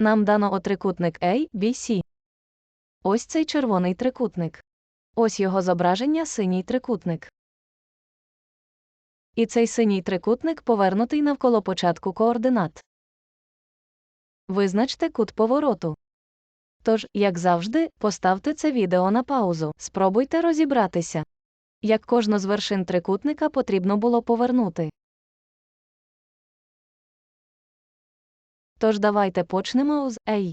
Нам дано отрикутник A, B, C. Ось цей червоний трикутник. Ось його зображення синій трикутник. І цей синій трикутник повернутий навколо початку координат. Визначте кут повороту. Тож, як завжди, поставте це відео на паузу. Спробуйте розібратися. Як кожну з вершин трикутника потрібно було повернути. Тож давайте почнемо з A.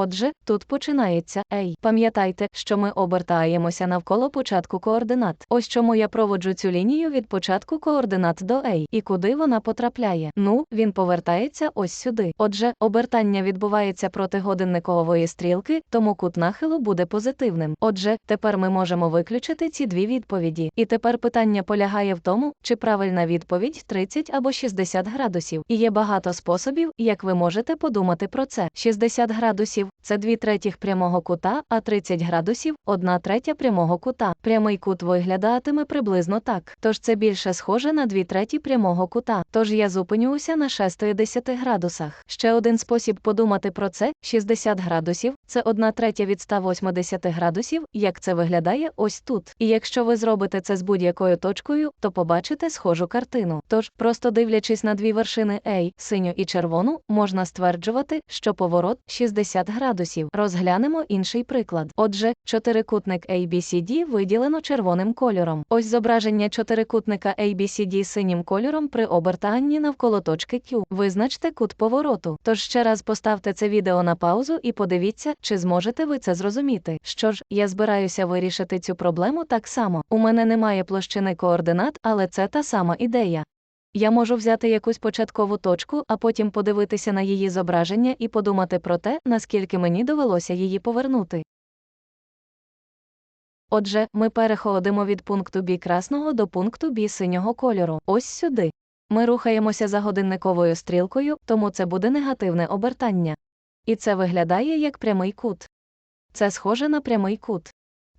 Отже, тут починається A. Пам'ятайте, що ми обертаємося навколо початку координат. Ось чому я проводжу цю лінію від початку координат до A. І куди вона потрапляє? Ну, він повертається ось сюди. Отже, обертання відбувається проти годинникової стрілки, тому кут нахилу буде позитивним. Отже, тепер ми можемо виключити ці дві відповіді. І тепер питання полягає в тому, чи правильна відповідь 30 або 60 градусів. І є багато способів, як ви можете подумати про це. 60 градусів це 2 третіх прямого кута, а 30 градусів 1 третя прямого кута. Прямий кут виглядатиме приблизно так. Тож це більше схоже на 2 треті прямого кута. Тож я зупинюся на 60 градусах. Ще один спосіб подумати про це 60 градусів це 1 третя від 180 градусів, як це виглядає ось тут. І якщо ви зробите це з будь-якою точкою, то побачите схожу картину. Тож, просто дивлячись на дві вершини A, синю і червону, можна стверджувати, що поворот 60 градусів. Розглянемо інший приклад. Отже, чотирикутник ABCD виділено червоним кольором. Ось зображення чотирикутника ABCD синім кольором при обертанні навколо точки Q. Визначте кут повороту. Тож ще раз поставте це відео на паузу і подивіться, чи зможете ви це зрозуміти. Що ж, я збираюся вирішити цю проблему так само. У мене немає площини координат, але це та сама ідея. Я можу взяти якусь початкову точку, а потім подивитися на її зображення і подумати про те, наскільки мені довелося її повернути. Отже, ми переходимо від пункту Б красного до пункту Б синього кольору. Ось сюди. Ми рухаємося за годинниковою стрілкою, тому це буде негативне обертання. І це виглядає як прямий кут. Це схоже на прямий кут.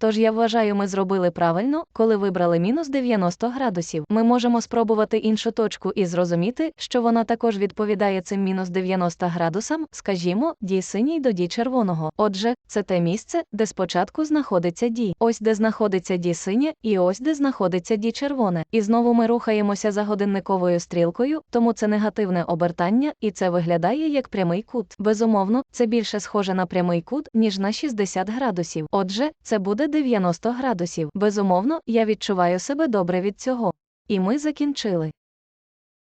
Тож я вважаю, ми зробили правильно, коли вибрали мінус 90 градусів. Ми можемо спробувати іншу точку і зрозуміти, що вона також відповідає цим мінус 90 градусам, скажімо, дій синій до дій червоного. Отже, це те місце, де спочатку знаходиться дій. Ось де знаходиться дій синє, і ось де знаходиться дій червоне. І знову ми рухаємося за годинниковою стрілкою, тому це негативне обертання, і це виглядає як прямий кут. Безумовно, це більше схоже на прямий кут, ніж на 60 градусів. Отже, це буде 90 градусів. Безумовно, я відчуваю себе добре від цього. І ми закінчили.